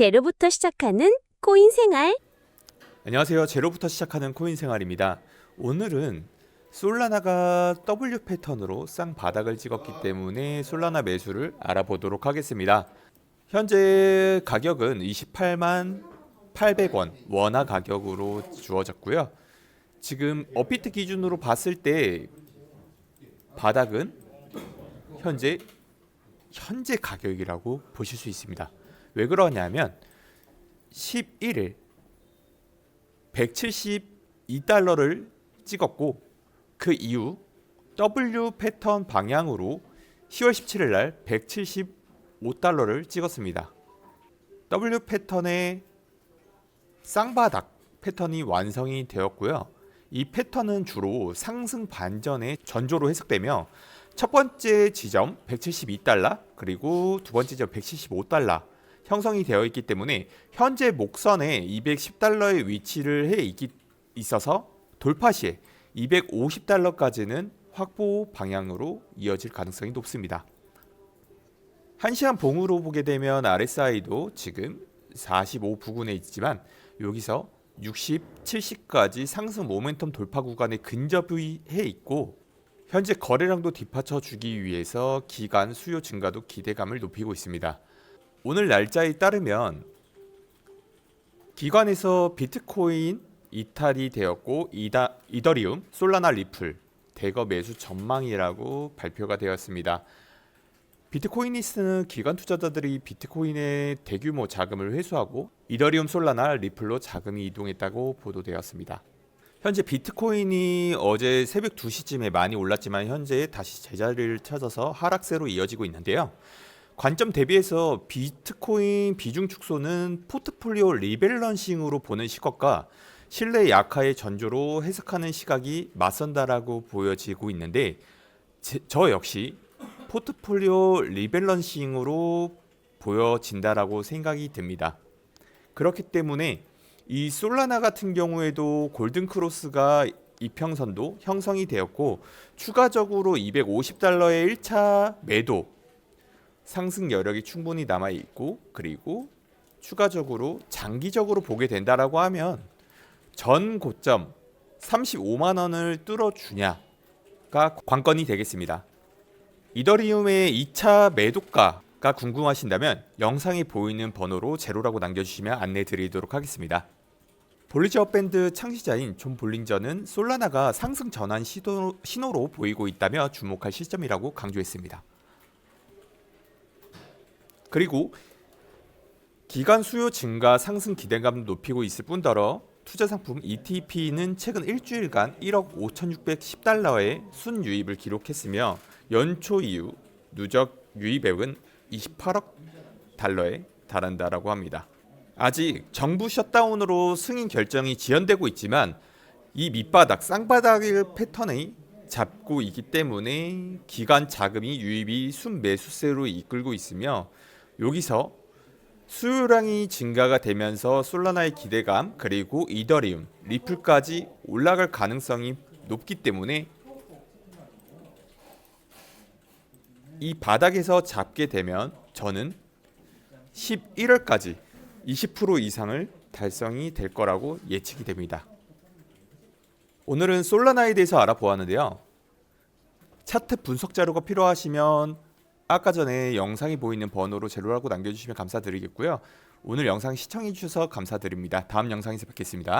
제로부터 시작하는 코인 생활. 안녕하세요. 제로부터 시작하는 코인 생활입니다. 오늘은 솔라나가 W 패턴으로 쌍바닥을 찍었기 때문에 솔라나 매수를 알아보도록 하겠습니다. 현재 가격은 28만 800원 원화 가격으로 주어졌고요. 지금 업비트 기준으로 봤을 때 바닥은 현재 현재 가격이라고 보실 수 있습니다. 왜 그러냐면 11일 172달러를 찍었고 그 이후 W 패턴 방향으로 10월 17일 날 175달러를 찍었습니다. W 패턴의 쌍바닥 패턴이 완성이 되었고요. 이 패턴은 주로 상승 반전의 전조로 해석되며 첫 번째 지점 172달러 그리고 두 번째 지점 175달러 형성이 되어 있기 때문에 현재 목선에 210달러의 위치를 해 있기, 있어서 돌파 시에 250달러까지는 확보 방향으로 이어질 가능성이 높습니다. 1시간 봉으로 보게 되면 RSI도 지금 45 부근에 있지만 여기서 60, 70까지 상승 모멘텀 돌파 구간에 근접해 있고 현재 거래량도 뒷받쳐 주기 위해서 기간 수요 증가도 기대감을 높이고 있습니다. 오늘 날짜에 따르면 기관에서 비트코인 이탈이 되었고 이다, 이더리움, 솔라나 리플 대거 매수 전망이라고 발표가 되었습니다. 비트코이니스는 기관 투자자들이 비트코인의 대규모 자금을 회수하고 이더리움, 솔라나, 리플로 자금이 이동했다고 보도되었습니다. 현재 비트코인이 어제 새벽 2시쯤에 많이 올랐지만 현재 다시 제자리를 찾아서 하락세로 이어지고 있는데요. 관점 대비해서 비트코인 비중 축소는 포트폴리오 리밸런싱으로 보는 시각과 신뢰 약화의 전조로 해석하는 시각이 맞선다라고 보여지고 있는데 제, 저 역시 포트폴리오 리밸런싱으로 보여진다라고 생각이 듭니다. 그렇기 때문에 이 솔라나 같은 경우에도 골든 크로스가 이평선도 형성이 되었고 추가적으로 250달러의 1차 매도 상승 여력이 충분히 남아 있고 그리고 추가적으로 장기적으로 보게 된다라고 하면 전 고점 35만 원을 뚫어 주냐가 관건이 되겠습니다. 이더리움의 2차 매도가가 궁금하신다면 영상에 보이는 번호로 제로라고 남겨주시면 안내 드리도록 하겠습니다. 볼리저 밴드 창시자인 존 볼린저는 솔라나가 상승 전환 시도, 신호로 보이고 있다며 주목할 시점이라고 강조했습니다. 그리고 기간 수요 증가 상승 기대감 높이고 있을 뿐더러 투자 상품 ETP는 최근 일주일간 1억 5,610달러의 순유입을 기록했으며 연초 이후 누적 유입액은 28억 달러에 달한다라고 합니다. 아직 정부 셧다운으로 승인 결정이 지연되고 있지만 이 밑바닥 쌍바닥의 패턴이 잡고 있기 때문에 기간 자금이 유입이 순매수세로 이끌고 있으며 여기서 수요량이 증가가 되면서 솔라나의 기대감 그리고 이더리움, 리플까지 올라갈 가능성이 높기 때문에 이 바닥에서 잡게 되면 저는 11월까지 20% 이상을 달성이 될 거라고 예측이 됩니다. 오늘은 솔라나에 대해서 알아보았는데요. 차트 분석 자료가 필요하시면 아까 전에 영상이 보이는 번호로 제로라고 남겨주시면 감사드리겠고요. 오늘 영상 시청해주셔서 감사드립니다. 다음 영상에서 뵙겠습니다.